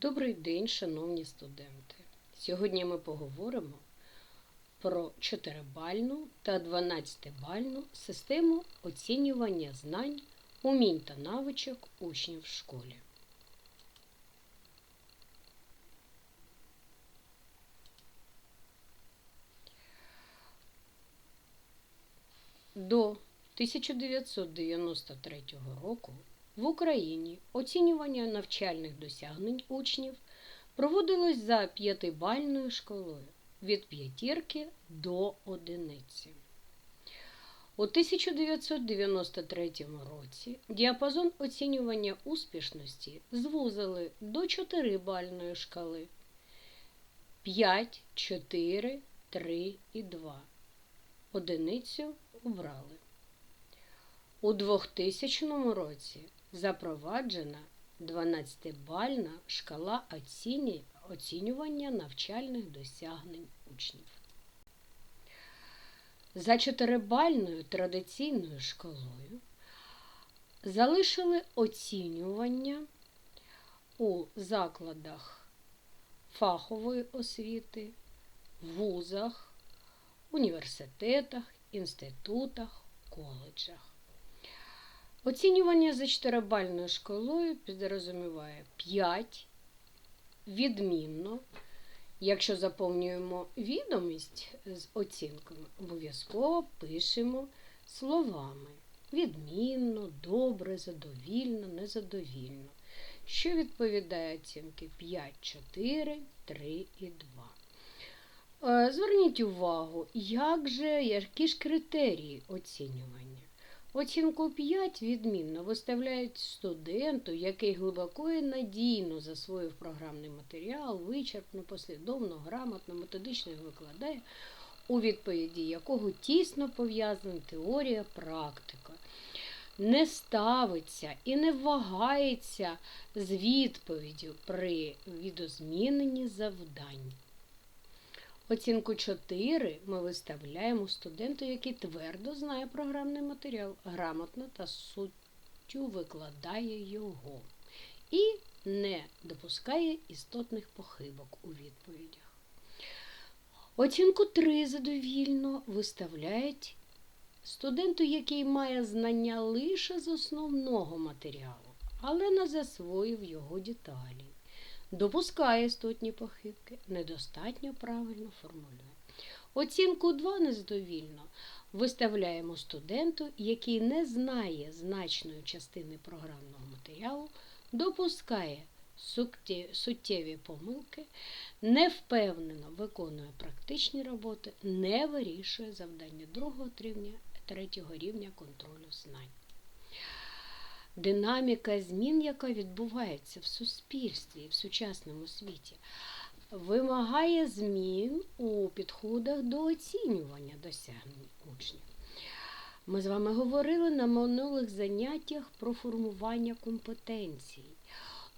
Добрий день, шановні студенти! Сьогодні ми поговоримо про 4-бальну та 12-бальну систему оцінювання знань, умінь та навичок учнів в школі. До 1993 року в Україні оцінювання навчальних досягнень учнів проводилось за п'ятибальною шкалою від п'ятірки до одиниці. У 1993 році діапазон оцінювання успішності звузили до 4-бальної шкали 5, 4, 3 і 2. Одиницю убрали. У 2000 році запроваджена 12-бальна шкала оцінювання навчальних досягнень учнів. За 4-бальною традиційною шкалою залишили оцінювання у закладах фахової освіти, вузах, університетах, інститутах, коледжах. Оцінювання за 4-бальною шкалою підрозуміває 5 відмінно. Якщо заповнюємо відомість з оцінками, обов'язково пишемо словами відмінно, добре, задовільно, незадовільно, що відповідає оцінки 5, 4, 3 і 2. Е, Зверніть увагу, як же, які ж критерії оцінювання. Оцінку 5 відмінно виставляють студенту, який глибоко і надійно засвоїв програмний матеріал, вичерпно, послідовно, грамотно, методично викладає, у відповіді якого тісно пов'язана теорія, практика. Не ставиться і не вагається з відповіддю при відозміненні завдань. Оцінку 4 ми виставляємо студенту, який твердо знає програмний матеріал, грамотно та суттю викладає його і не допускає істотних похибок у відповідях. Оцінку 3 задовільно виставляють студенту, який має знання лише з основного матеріалу, але не засвоїв його деталі допускає істотні похибки, недостатньо правильно формулює. Оцінку 2 незадовільно виставляємо студенту, який не знає значної частини програмного матеріалу, допускає суттєві помилки, невпевнено виконує практичні роботи, не вирішує завдання другого рівня, третього рівня контролю знань динаміка змін, яка відбувається в суспільстві, в сучасному світі, вимагає змін у підходах до оцінювання досягнень учнів. Ми з вами говорили на минулих заняттях про формування компетенцій,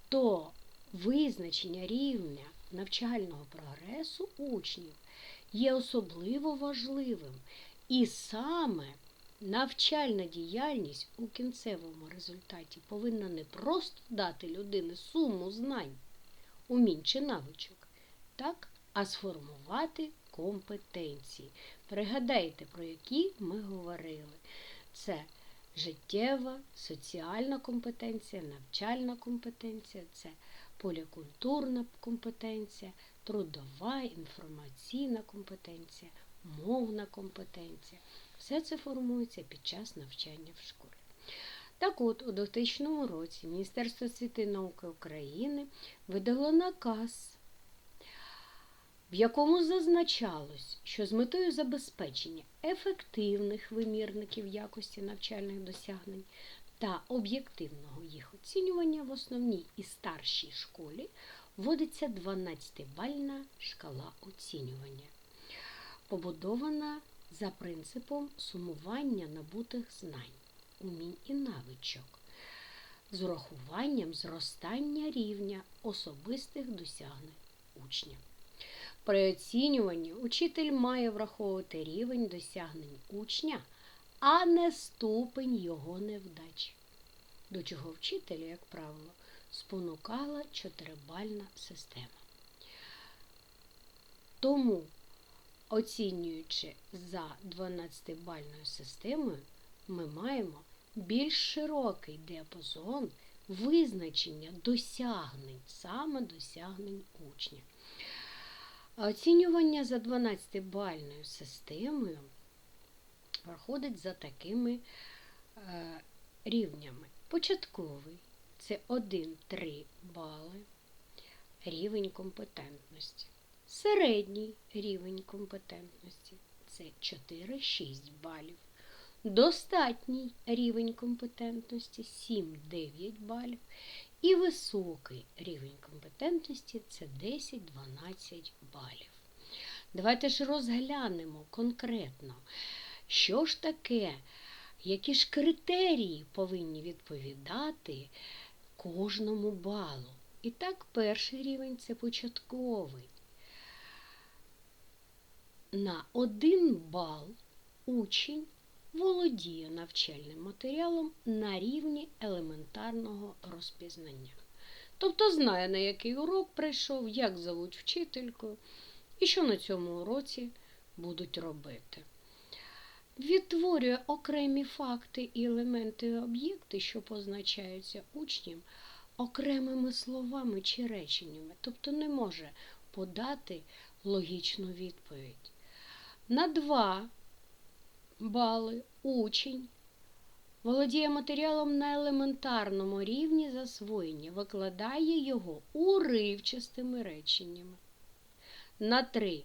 то визначення рівня навчального прогресу учнів є особливо важливим і саме Навчальна діяльність у кінцевому результаті повинна не просто дати людині суму знань, умінь чи навичок, так, а сформувати компетенції. Пригадайте, про які ми говорили. Це життєва, соціальна компетенція, навчальна компетенція, це полікультурна компетенція, трудова, інформаційна компетенція, мовна компетенція. Все це формується під час навчання в школі. Так от, у 2000 році Міністерство освіти і науки України видало наказ, в якому зазначалось, що з метою забезпечення ефективних вимірників якості навчальних досягнень та об'єктивного їх оцінювання в основній і старшій школі вводиться 12-бальна шкала оцінювання, побудована за принципом сумування набутих знань, умінь і навичок, з урахуванням зростання рівня особистих досягнень учня. При оцінюванні учитель має враховувати рівень досягнень учня, а не ступень його невдач. До чого вчителя, як правило, спонукала чотирибальна система. Тому, оцінюючи за 12-бальною системою, ми маємо більш широкий діапазон визначення досягнень, саме досягнень учня. Оцінювання за 12-бальною системою проходить за такими е, рівнями. Початковий це 1-3 бали рівень компетентності. Середній рівень компетентності це 4-6 балів. Достатній рівень компетентності 7-9 балів. І високий рівень компетентності це 10-12 балів. Давайте ж розглянемо конкретно, що ж таке, які ж критерії повинні відповідати кожному балу. І так, перший рівень це початковий. На один бал учень володіє навчальним матеріалом на рівні елементарного розпізнання. Тобто знає, на який урок прийшов, як зовуть вчительку і що на цьому уроці будуть робити. Відтворює окремі факти і елементи об'єкти, що позначаються учням окремими словами чи реченнями, тобто не може подати логічну відповідь. На два бали учень володіє матеріалом на елементарному рівні засвоєння, викладає його уривчастими реченнями. На три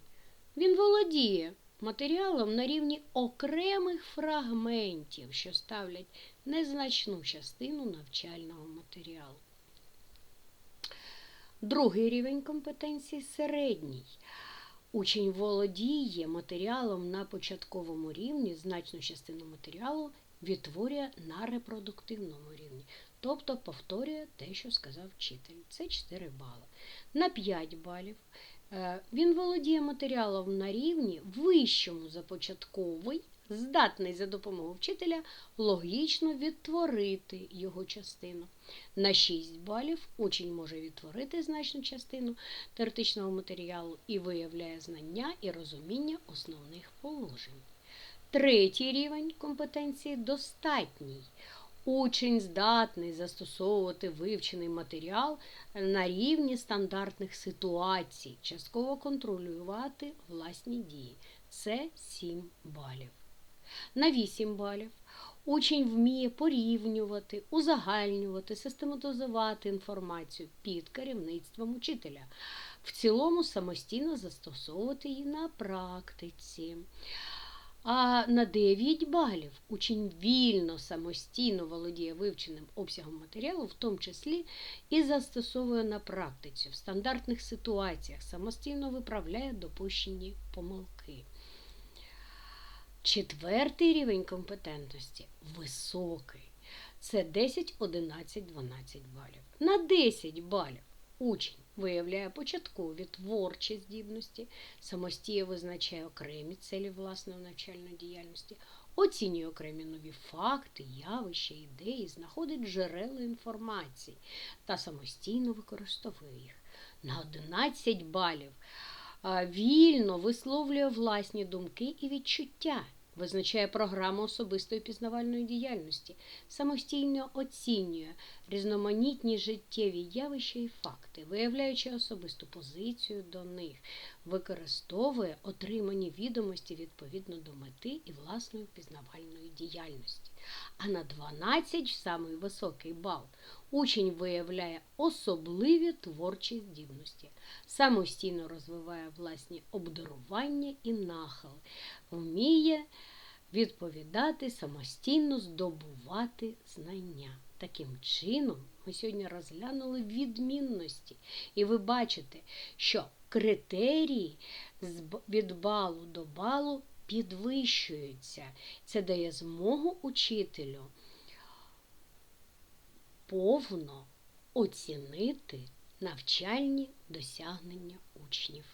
він володіє матеріалом на рівні окремих фрагментів, що ставлять незначну частину навчального матеріалу. Другий рівень компетенції середній. Учень володіє матеріалом на початковому рівні, значну частину матеріалу відтворює на репродуктивному рівні, тобто повторює те, що сказав вчитель. Це 4 бали. На 5 балів е, він володіє матеріалом на рівні вищому за початковий, здатний за допомогою вчителя логічно відтворити його частину. На 6 балів учень може відтворити значну частину теоретичного матеріалу і виявляє знання і розуміння основних положень. Третій рівень компетенції достатній. Учень здатний застосовувати вивчений матеріал на рівні стандартних ситуацій, частково контролювати власні дії. Це 7 балів. На 8 балів учень вміє порівнювати, узагальнювати, систематизувати інформацію під керівництвом учителя, в цілому самостійно застосовувати її на практиці. А на 9 балів учень вільно самостійно володіє вивченим обсягом матеріалу, в тому числі і застосовує на практиці в стандартних ситуаціях, самостійно виправляє допущені помилки. Четвертий рівень компетентності високий. Це 10, 11, 12 балів. На 10 балів учень виявляє початкові творчі здібності, самостійно визначає окремі цілі власної навчальної діяльності, оцінює окремі нові факти, явища, ідеї, знаходить джерела інформації та самостійно використовує їх. На 11 балів вільно висловлює власні думки і відчуття. Визначає програму особистої пізнавальної діяльності, самостійно оцінює різноманітні життєві явища і факти, виявляючи особисту позицію до них, використовує отримані відомості відповідно до мети і власної пізнавальної діяльності. А на 12 самий високий бал учень виявляє особливі творчі здібності, самостійно розвиває власні обдарування і нахили, вміє відповідати, самостійно здобувати знання. Таким чином, ми сьогодні розглянули відмінності, і ви бачите, що критерії від балу до балу підвищуються. Це дає змогу учителю повно оцінити навчальні досягнення учнів.